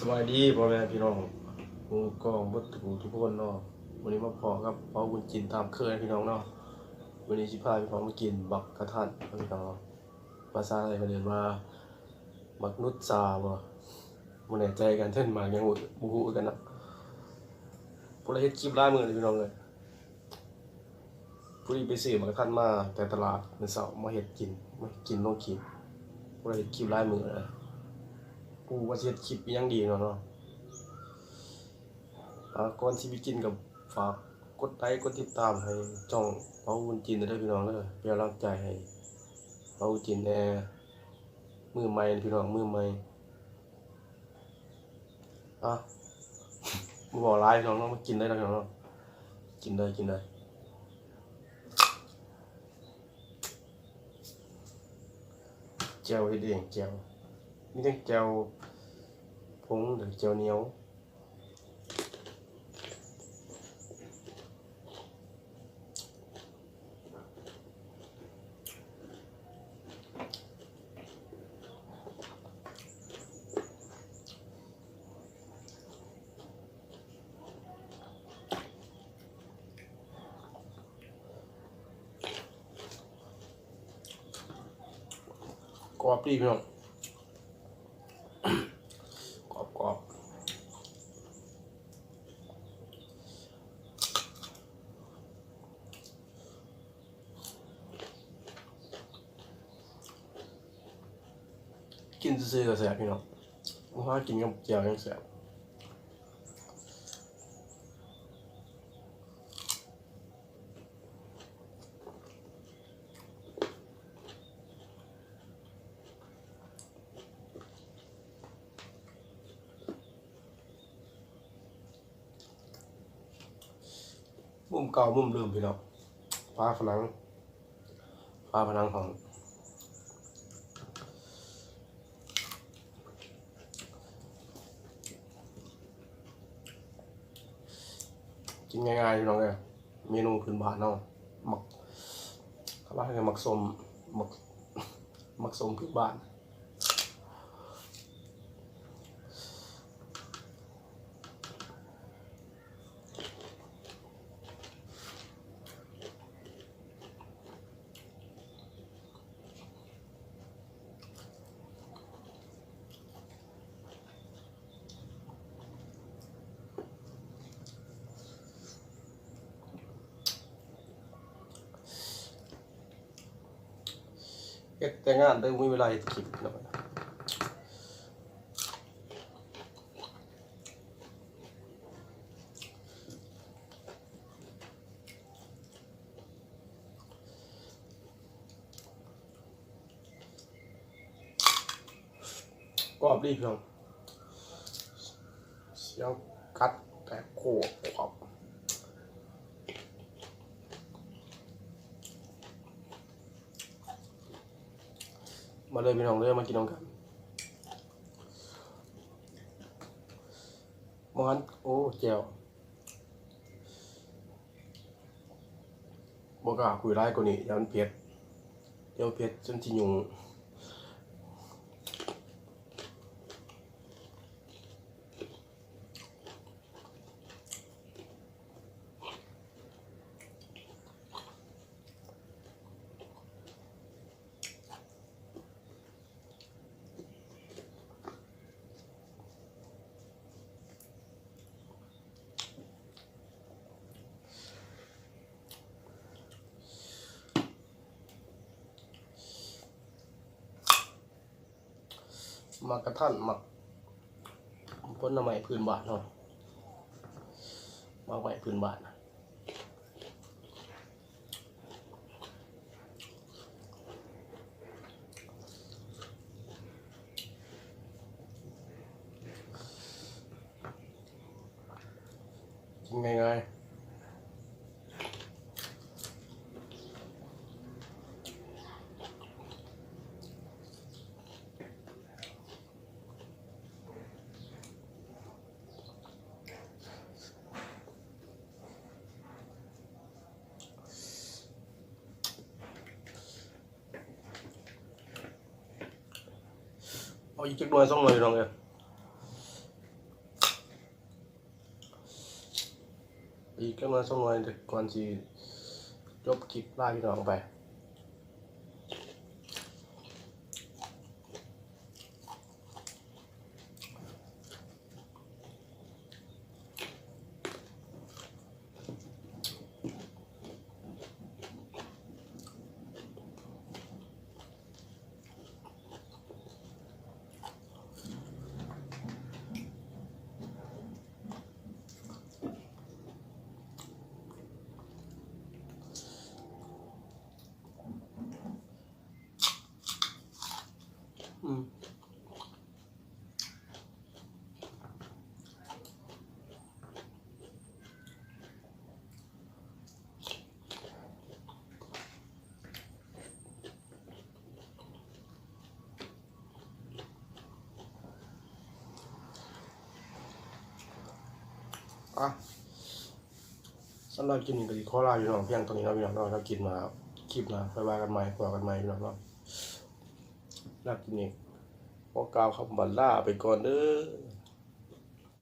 สวัสดีพ่อแม่พี่น้องหมูกองบัตุทุกคนเนาะวันนี้มาพอกับเปาบุญจินตามเคยพี่น้องเนาะวันนี้ชิพาพี่น้องมากินบักกระทันพี่น้องภาษาอะไรเขาเรียนว่าบักนุชซาบ่มันแน่ใจกันเท่นมากยังบูฮูกันนะพวกเราเฮ็ดคลิปล่ามือเลยพี่น้องเลยผู้ที่ไปซื้อบักกระทันมาแต่ตลาดเมื่อเสาร์มาเฮ็ดกินมากินลงคลิปพวกเราเฮ็ดคลิปล่ามือเลย กูว่าสิเฮ็ดคลิปอิหยังดีเนาะเนาะอ่าก่อนที่ไปกินกับฝากกดไลค์กดติดตามให้ช่องเปาวุ้นจินได้อพี่น้องเด้อเป็นกำลังใจให้เปาวุ้นจินแน่มือใหม่พี่น้องมือใหม่อะ บ่บอกหลายพี่น้องเนาะมากินได้แล้วพี่น้องเนาะกินได้กินได้แจ่วเฮ็ดเองแจ่วมีทั้งแจวผงหรือแจวเหนียว กรอบดีพี่น้องกรอบกรอบ กินซื่อๆก็แซ่บพี่น้องว่ากินกับเจียวยังแซ่บมุมเก่ามุมเดิมพี่น้องฟ้าผนังฟ้าผนังของ กินง่ายๆพี่น้องเลยเมนูพื้นบ้านเนาะหมักเขาว่าให้หมักสมหมักหมักสมพื้นบ้าน เฮ็ดแต่งานได้มีเวลาคลิปหน่อยกรอบดีพี่น้องเสียงกัดแต่โคตรกรอบ มาเลยพี่น้องเลยมากินน้องกันมอนโอ้แจวบอกล้าคุยไล่กว่านี้ยันเผ็ดเดี๋ยวเผ็ดจนที่ยุง มากระท่านมักพ้นน้ำใหม่พื้นบาทเนาะมาใหม่พื้นบาทนะกินง่ เอาอีกจักหน่วยสองหน่วยน้องเอ้ยอีกจักหน่วยสองหน่วยเดี๋ยวก่อนสิจบคลิปลาพี่น้องไป อืมอะสำหรับกินนี้ก็สิขอลาอยู่น้องเพียงตรงนี้นะพี่น้องเนาถ้ากินมาคลิปมาไปว่ากันใหม่พอกันใหม่พี่น้องเนาะ ลากินเองขอกล่าวคำบัลลาไปก่อนเด้อ